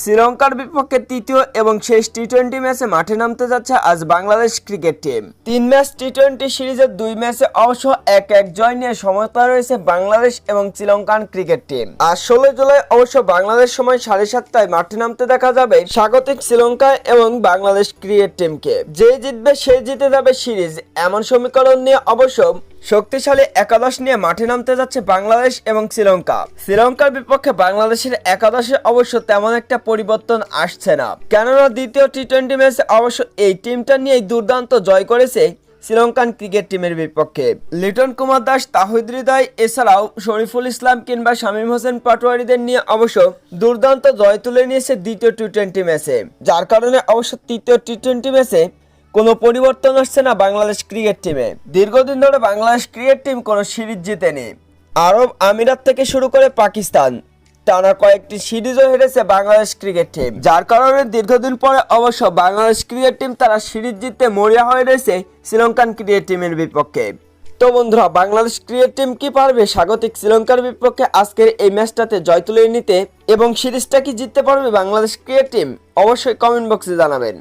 শ্রীলঙ্কার বিপক্ষে তৃতীয় এবং শেষ টি টোয়েন্টি ম্যাচে মাঠে নামতে যাচ্ছে আজ বাংলাদেশ ক্রিকেট টিম। তিন ম্যাচ টি টোয়েন্টি সিরিজের দুই ম্যাচে অবশ্য এক এক জয় নিয়ে সমতা রয়েছে বাংলাদেশ এবং শ্রীলঙ্কান ক্রিকেট টিম। আর ষোলো জুলাই অবশ্য বাংলাদেশ সময় সাড়ে সাতটায় মাঠে নামতে দেখা যাবে স্বাগতিক শ্রীলঙ্কা এবং বাংলাদেশ ক্রিকেট টিমকে। যে জিতবে সে জিতে যাবে সিরিজ। এমন সমীকরণ নিয়ে অবশ্য শক্তিশালী একাদশ নিয়ে মাঠে নামতে যাচ্ছে বাংলাদেশ এবং শ্রীলঙ্কা। শ্রীলঙ্কার বিপক্ষে বাংলাদেশের একাদশে অবশ্য তেমন একটা পরিবর্তন আসছে না। কেননা দ্বিতীয় টি টোয়েন্টি ম্যাচে অবশ্য এই টিমটা নিয়েই দুর্দান্ত জয় করেছে শ্রীলঙ্কান ক্রিকেট টিমের বিপক্ষে। লিটন কুমার দাস, তাহিদ হৃদয়, এছাড়াও শরীফুল ইসলাম কিংবা শামীম হোসেন পাটোয়ারিদের নিয়ে অবশ্য দুর্দান্ত জয় তুলে নিয়েছে দ্বিতীয় টি টোয়েন্টি ম্যাচে যার কারণে অবশ্য তৃতীয় টি টোয়েন্টি ম্যাচে কোনো পরিবর্তন আসছে না বাংলাদেশ ক্রিকেট টিমে। দীর্ঘদিন ধরে বাংলাদেশ ক্রিকেট টিম কোনো সিরিজ জিতেনি। আরব আমিরাত থেকে শুরু করে পাকিস্তান, টানা কয়েকটি সিরিজও হেরেছে বাংলাদেশ ক্রিকেট টিম। যার কারণে দীর্ঘদিন পরে অবশ্য বাংলাদেশ ক্রিকেট টিম তারা সিরিজ জিততে মরিয়া হয়ে রয়েছে শ্রীলঙ্কান ক্রিকেট টিমের বিপক্ষে। তো বন্ধুরা, বাংলাদেশ ক্রিকেট টিম কি পারবে? স্বাগতিক শ্রীলঙ্কার বিপক্ষে আজকের এই ম্যাচটাতে জয় তুলে নিতে এবং সিরিজটা কি জিততে পারবে বাংলাদেশ ক্রিকেট টিম? অবশ্যই কমেন্ট বক্সে জানাবেন।